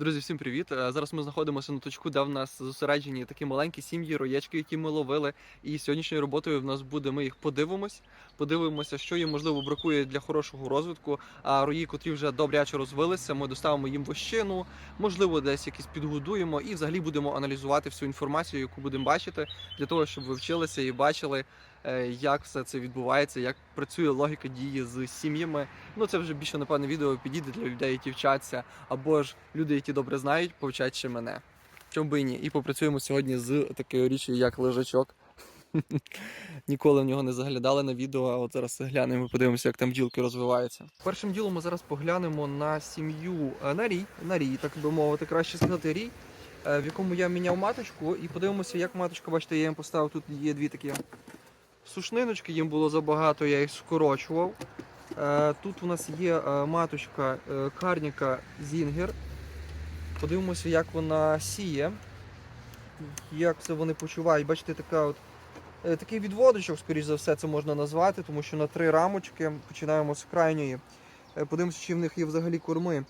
Друзі, всім привіт! Е, Зараз ми знаходимося на точку, де в нас зосереджені такі маленькі сім'ї, роєчки, які ми ловили. І сьогоднішньою роботою в нас буде. Ми їх подивимось, подивимося, що їм можливо бракує для хорошого розвитку. А рої, котрі вже добряче розвилися, ми доставимо їм вощину, можливо, десь якісь підгодуємо, і взагалі будемо аналізувати всю інформацію, яку будемо бачити, для того, щоб ви вчилися і бачили, як все це відбувається, як працює логіка дії з сім'ями. Ну це вже більше напевне відео підійде для людей, які вчаться, або ж люди, які добре знають, повчать ще мене. Чому би і ні? І попрацюємо сьогодні з такою річчю, як лежачок. Ніколи в нього не заглядали на відео, а от зараз глянемо подивимося, як там бджілки розвиваються. Першим ділом ми зараз поглянемо на сім'ю е, на рій, на рій, так би мовити, краще сказати рій, е, в якому я міняв маточку, і подивимося, як маточка, бачите, я їм поставив, тут є дві такі сушниночки, їм було забагато, я їх скорочував. Е, Тут у нас є е, маточка е, карніка Зінгер. Подивимося, як вона сіє, як це вони почувають. Бачите, така от, такий відводочок, скоріш за все, це можна назвати, тому що на три рамочки починаємо з крайньої. Подивимося, чи в них є взагалі корми.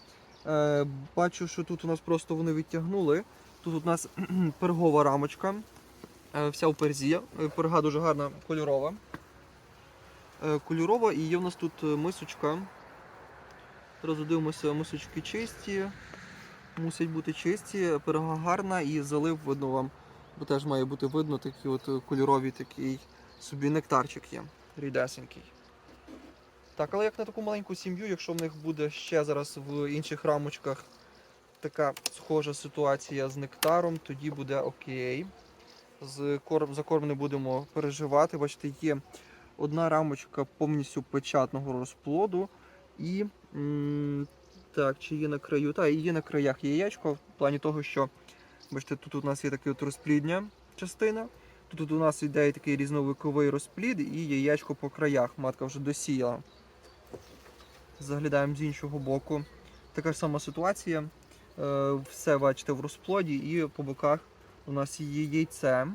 Бачу, що тут у нас просто вони відтягнули. Тут у нас пергова рамочка, вся в перзі. Е, Перга дуже гарна, кольорова. Е, Кольорова і є в нас тут е, мисочка. Одразу дивимося, мисочки чисті. Мусять бути чисті, пирога гарна і залив видно вам, бо теж має бути видно такий от е, кольоровий такий собі нектарчик є, рідесенький. Так, але як на таку маленьку сім'ю, якщо в них буде ще зараз в інших рамочках така схожа ситуація з нектаром, тоді буде окей. З корм, за корм не будемо переживати. Бачите, є одна рамочка повністю печатного розплоду. І так, чи є на краю? Так, і є на краях яєчко, в плані того, що бачите, тут у нас є таке от розплідня частина. Тут у нас йде такий різновиковий розплід і яєчко по краях. Матка вже досіяла. Заглядаємо з іншого боку. Така ж сама ситуація. Е, Все бачите в розплоді і по боках у нас є яйце.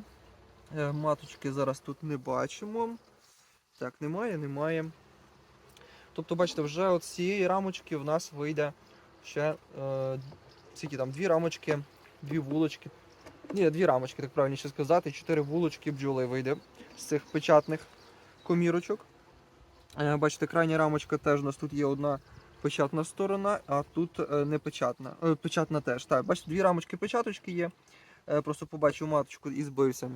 Е, Маточки зараз тут не бачимо. Так, немає, немає. Тобто, бачите, вже от з цієї рамочки в нас вийде ще е, скільки там, дві рамочки, дві вулочки. Ні, дві рамочки, так правильніше сказати, чотири вулочки бджоли вийде з цих печатних комірочок. Е, бачите, крайня рамочка теж у нас тут є одна печатна сторона, а тут е, не печатна. Е, печатна теж. Так, бачите, дві рамочки печаточки є. Е, просто побачив маточку і збився.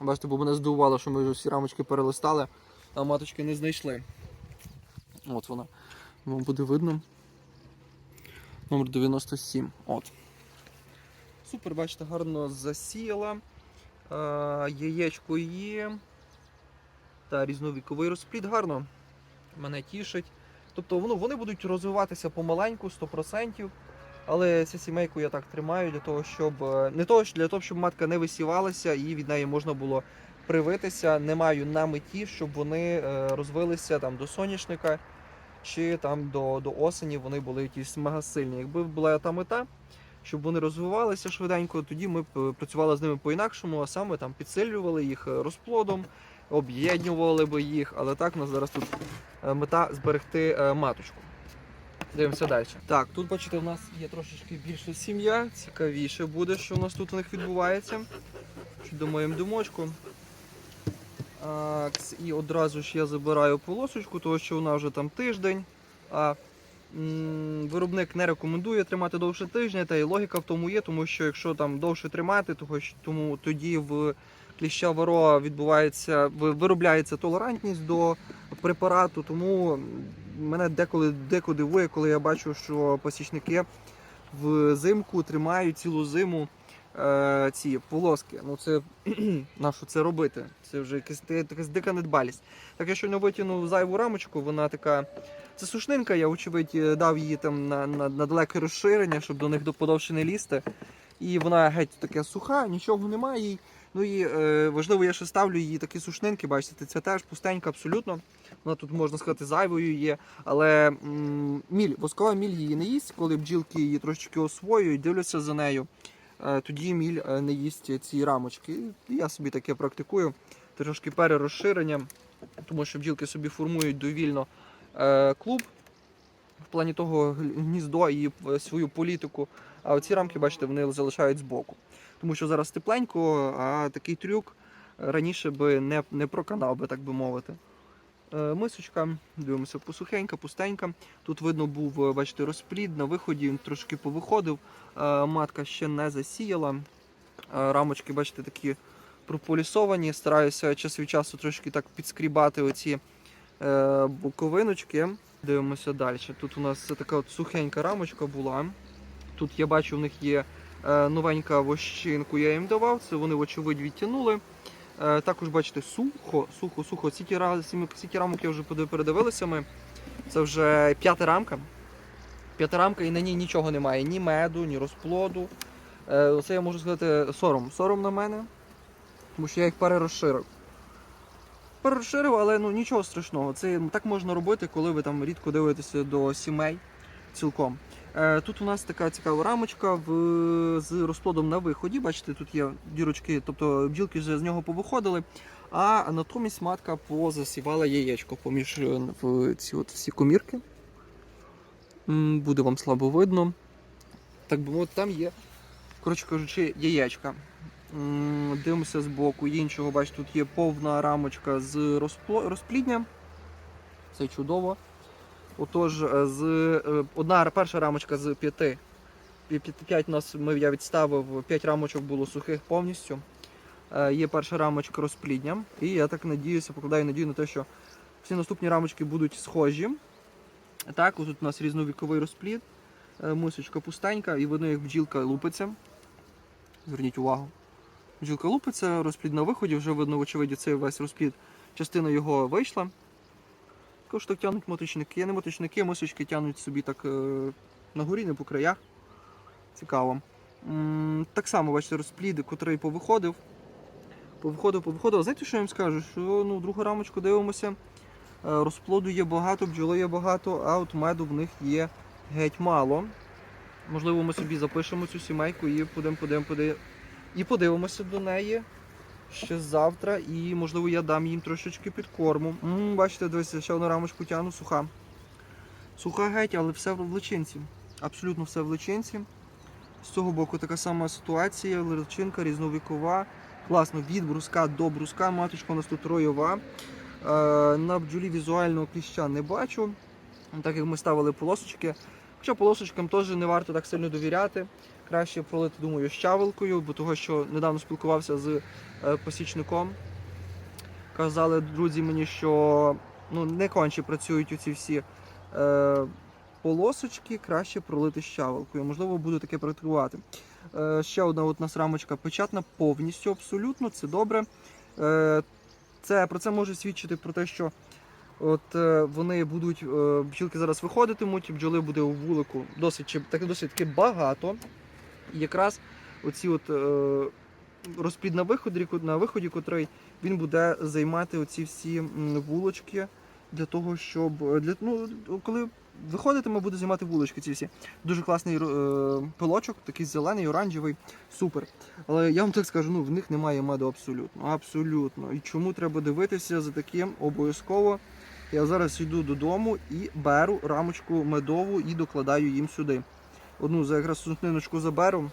Бачите, бо мене здивувало, що ми вже всі рамочки перелистали, а маточки не знайшли. От вона. Вам буде видно. Номер 97. От. Супер, бачите, гарно засіяла. Е, яєчко є. Та різновіковий розплід гарно. Мене тішить. Тобто вони будуть розвиватися помаленьку, 100%. Але цю сімейку я так тримаю для того, щоб е, не того, для того, щоб матка не висівалася і від неї можна було привитися. Не маю на меті, щоб вони е, розвилися там до соняшника чи там до, до осені вони були якісь мега сильні. Якби була та мета, щоб вони розвивалися швиденько, тоді ми б е, працювали з ними по-інакшому, а саме там підсилювали їх розплодом, об'єднували би їх. Але так у нас зараз тут мета зберегти маточку. Дивимося далі. Так, тут бачите, у нас є трошечки більша сім'я. Цікавіше буде, що у нас тут у них відбувається. Що моїм думочку. І одразу ж я забираю полосочку, тому що вона вже там тиждень. А виробник не рекомендує тримати довше тижня, та й логіка в тому є, тому що якщо там довше тримати, того, що- тому тоді в кліща воро відбувається, виробляється толерантність до препарату. Тому мене деколи деко дивує, коли я бачу, що посічники взимку тримають цілу зиму е, ці полоски. Ну це на що це робити? Це вже якась, якась дика недбалість. Так я щойно витягнув зайву рамочку, вона така. Це сушнинка, я очевидь е, дав її там на, на, на далеке розширення, щоб до них подовше не лізти. І вона геть така суха, нічого немає. Ну і е, важливо, я ще ставлю її такі сушнинки, бачите, це теж пустенька абсолютно. Вона тут, можна сказати, зайвою є. Але м, міль, воскова міль її не їсть, коли бджілки її трошечки освоюють, дивляться за нею. Е, тоді міль е, не їсть ці рамочки. Я собі таке практикую. Трошки перерозширення, тому що бджілки собі формують довільно е, клуб. В плані того гніздо і е, свою політику А оці рамки, бачите, вони залишають збоку. Тому що зараз тепленько, а такий трюк раніше би не, не проканав би, так би мовити. Е, Мисочка, дивимося, посухенька, пустенька. Тут видно був, е, бачите, розплід на виході, він трошки повиходив. Е, Матка ще не засіяла. Е, Рамочки, бачите, такі прополісовані. Стараюся час від часу трошки так підскрібати оці е, боковиночки. Дивимося далі. Тут у нас така от сухенька рамочка була. Тут я бачу, в них є е, новенька вощинку, я їм давав. Це вони, вочевидь, відтягнули. Е, також бачите, сухо, сухо, сухо. Ці сім- ці ті рамок я вже передивилися ми. Це вже п'ята рамка. П'ята рамка і на ній нічого немає. Ні меду, ні розплоду. Е, Оце я можу сказати сором. Сором на мене. Тому що я їх перерозширив. Перерозширив, але ну нічого страшного. Це так можна робити, коли ви там рідко дивитеся до сімей цілком. Е, Тут у нас така цікава рамочка в, з розплодом на виході. Бачите, тут є дірочки, тобто бджілки вже з нього повиходили. А натомість матка позасівала яєчко поміж е, в ці от всі комірки. Буде вам слабо видно. Так би мовити, там є, коротше кажучи, яєчка. Дивимося з боку. Іншого, бачите, тут є повна рамочка з розплідням. Це чудово. Отож, е, з, е, одна перша рамочка з п'яти. П'ять- нас ми, я відставив, п'ять рамочок було сухих повністю. Е, Є перша рамочка розплідням. І я так надіюся, покладаю надію на те, що всі наступні рамочки будуть схожі. Так, ось тут у нас різновіковий розплід. Мисочка пустенька, і видно, як бджілка лупиться. Зверніть увагу. Бджілка лупиться, розплід на виході, вже видно, вочевидь, цей весь розплід, частина його вийшла. Також так тягнуть моточники. Не моточники, мисочки тягнуть собі так е, на горі, не по краях. Цікаво. Так само, бачите, розплід, котрий повиходив. Повиходив, повиходив. А Знаєте, що я вам скажу? Що ну, другу рамочку дивимося. е, Розплоду є багато, бджоли є багато, а от меду в них є геть мало. Можливо, ми собі запишемо цю сімейку і подивимо, подивимо, подивимо. І подивимося до неї ще завтра. І, можливо, я дам їм трошечки підкорму. м бачите, дивіться, ще одну рамочку тягну, суха. Суха геть, але все в личинці. Абсолютно все в личинці. З цього боку така сама ситуація, личинка різновікова. Класно, від бруска до бруска. Маточка у нас тут ройова. Е, на бджолі візуального кліща не бачу. Так як ми ставили полосочки. Хоча полосочкам теж не варто так сильно довіряти. Краще пролити, думаю, щавелкою, бо того, що недавно спілкувався з е, посічником. Казали друзі мені, що ну, не конче працюють оці всі е, полосочки, краще пролити щавелкою. Можливо, буду таке практикувати. Е, ще одна от нас рамочка печатна повністю, абсолютно, це добре. Е, це, про це може свідчити про те, що от, е, вони будуть, е, бджілки зараз виходитимуть, бджоли буде у вулику досить, досить таки багато. І якраз оці от, е, розплід на виході, на виході, котрий він буде займати оці всі вулочки для того, щоб е, для, ну, коли виходитиме, буде займати вулочки ці всі. Дуже класний е, пилочок, такий зелений, оранжевий, супер. Але я вам так скажу, ну в них немає меду абсолютно. Абсолютно. І чому треба дивитися за таким обов'язково? Я зараз йду додому і беру рамочку медову і докладаю їм сюди. Одну за якраз сутниночку заберу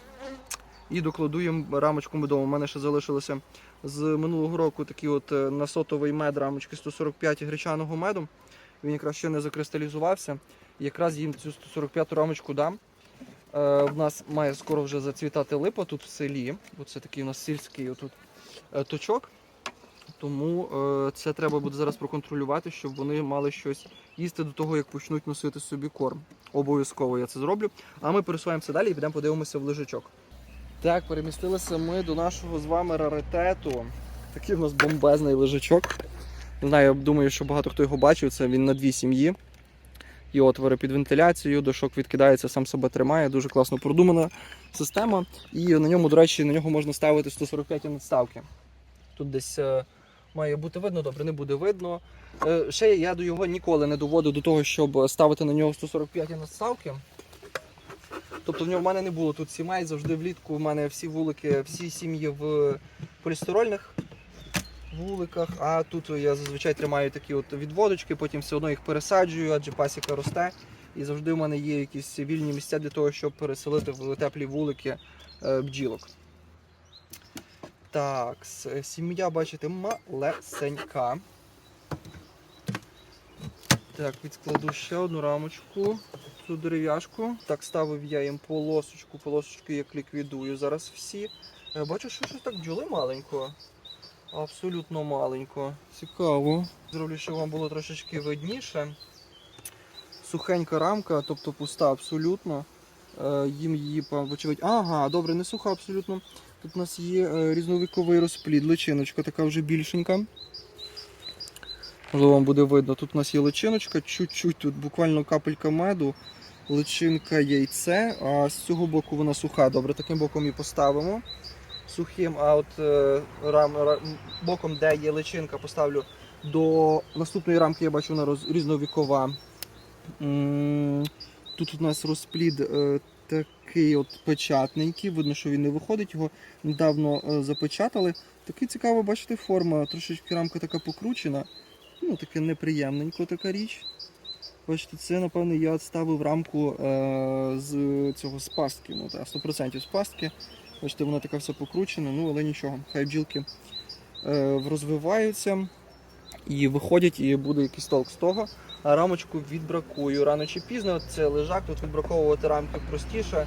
і докладу їм рамочку медову. У мене ще залишилося з минулого року такий от е, насотовий мед рамочки 145 гречаного меду. Він якраз ще не закристалізувався. Якраз їм цю 145 рамочку дам. Е, в нас має скоро вже зацвітати липа тут в селі, бо це такий у нас сільський отут е, точок. Тому е, це треба буде зараз проконтролювати, щоб вони мали щось їсти до того, як почнуть носити собі корм. Обов'язково я це зроблю. А ми пересуваємося далі і підемо подивимося в лежачок. Так, перемістилися ми до нашого з вами раритету. Такий в нас бомбезний лежачок. Не знаю, я думаю, що багато хто його бачив. Це він на дві сім'ї. Є отвори під вентиляцією, дошок відкидається, сам себе тримає. Дуже класно продумана система. І на ньому, до речі, на нього можна ставити 145 надставки. Тут десь е, має бути видно, добре, не буде видно. Е, ще я до його ніколи не доводив до того, щоб ставити на нього 145 надставки. Тобто в нього в мене не було тут сімей, завжди влітку в мене всі вулики, всі сім'ї в полістирольних вуликах, а тут я зазвичай тримаю такі от відводочки, потім все одно їх пересаджую, адже пасіка росте. І завжди в мене є якісь вільні місця для того, щоб переселити в теплі вулики е, бджілок. Так, сім'я, бачите, малесенька. Так, відкладу ще одну рамочку, цю дерев'яшку. Так, ставив я їм полосочку, полосочки як ліквідую зараз всі. Е, Бачу, що щось так бджоли маленько. Абсолютно маленько. Цікаво. Зроблю, щоб вам було трошечки видніше. Сухенька рамка, тобто пуста абсолютно. Е, Їм її, вочевидь. Ага, добре, не суха абсолютно. Тут у нас є е, різновіковий розплід, личиночка така вже більшенька. Можливо, вам буде видно. Тут у нас є личиночка, чуть-чуть тут буквально капелька меду, личинка яйце, а з цього боку вона суха. Добре, таким боком і поставимо. Сухим, а от е, рам, боком, де є личинка, поставлю до наступної рамки, я бачу, вона роз, різновікова. Тут у нас розплід е, такий от печатненький, видно, що він не виходить, його недавно е, запечатали. Такий цікаво, бачите, форма, трошечки рамка така покручена. Ну, таке неприємненько така річ. Бачите, це, напевно, я ставив рамку е, з цього з пастки. Ну, та, 100% з пастки. Бачите, вона така вся покручена, ну але нічого. Хай бджілки е, розвиваються і виходять, і буде якийсь толк з того. А рамочку відбракую. Рано чи пізно це лежак, тут відбраковувати рамки простіше.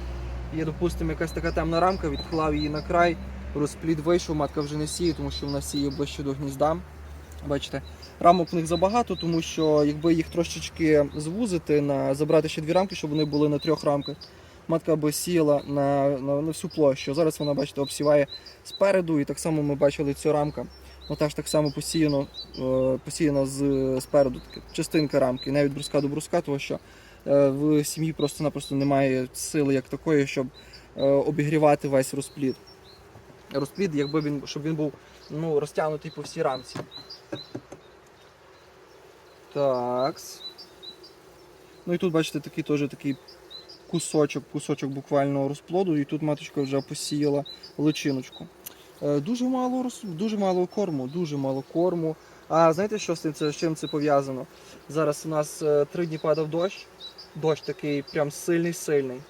Є, допустимо, якась така темна рамка, відклав її на край, розплід вийшов, матка вже не сіє, тому що вона сіє ближче до гнізда. Бачите, рамок в них забагато, тому що якби їх трошечки звузити, на, забрати ще дві рамки, щоб вони були на трьох рамках, матка би сіяла на, на, на всю площу. Зараз вона, бачите, обсіває спереду, і так само ми бачили цю рамка. Вона ж так само посіяно, е, посіяна з, спереду, така частинка рамки, не від бруска до бруска, тому що е, в сім'ї просто-напросто немає сили як такої, щоб е, обігрівати весь розплід. Розплід, якби він, щоб він був ну, розтягнутий по всій рамці. Такс. Ну і тут, бачите, такий теж такий кусочок, кусочок буквально розплоду, і тут маточка вже посіяла личиночку. Е, Дуже мало дуже мало корму, дуже мало корму. А знаєте, що з цим це з чим це пов'язано? Зараз у нас е, три дні падав дощ, дощ такий прям сильний-сильний.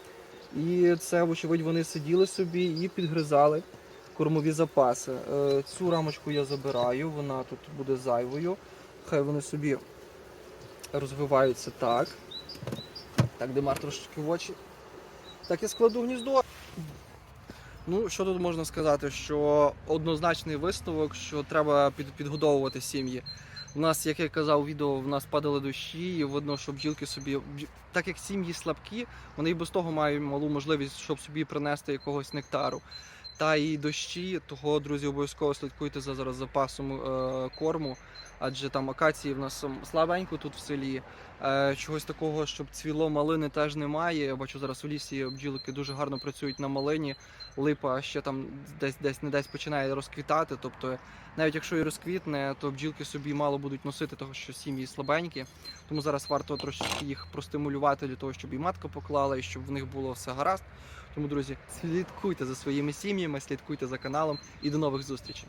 І це, вочевидь, вони сиділи собі і підгризали кормові запаси. Е, Цю рамочку я забираю, вона тут буде зайвою. Хай вони собі розвиваються так. Так, Демар трошечки в очі. Так, я складу гніздо. Ну, що тут можна сказати? Що однозначний висновок, що треба під, підгодовувати сім'ї. У нас, як я казав відео, в нас падали дощі, і видно, що бджілки собі. Так як сім'ї слабкі, вони і без того мають малу можливість, щоб собі принести якогось нектару. Та і дощі, того, друзі, обов'язково слідкуйте за зараз запасом е, корму, адже там акації в нас слабенько тут в селі. Е, чогось такого, щоб цвіло малини теж немає. Я бачу зараз у лісі бджілки дуже гарно працюють на малині. Липа ще там десь десь не десь починає розквітати. Тобто, навіть якщо і розквітне, то бджілки собі мало будуть носити, того що сім'ї слабенькі. Тому зараз варто трошечки їх простимулювати для того, щоб і матка поклала, і щоб в них було все гаразд. Тому, друзі, слідкуйте за своїми сім'ями, слідкуйте за каналом і до нових зустрічей.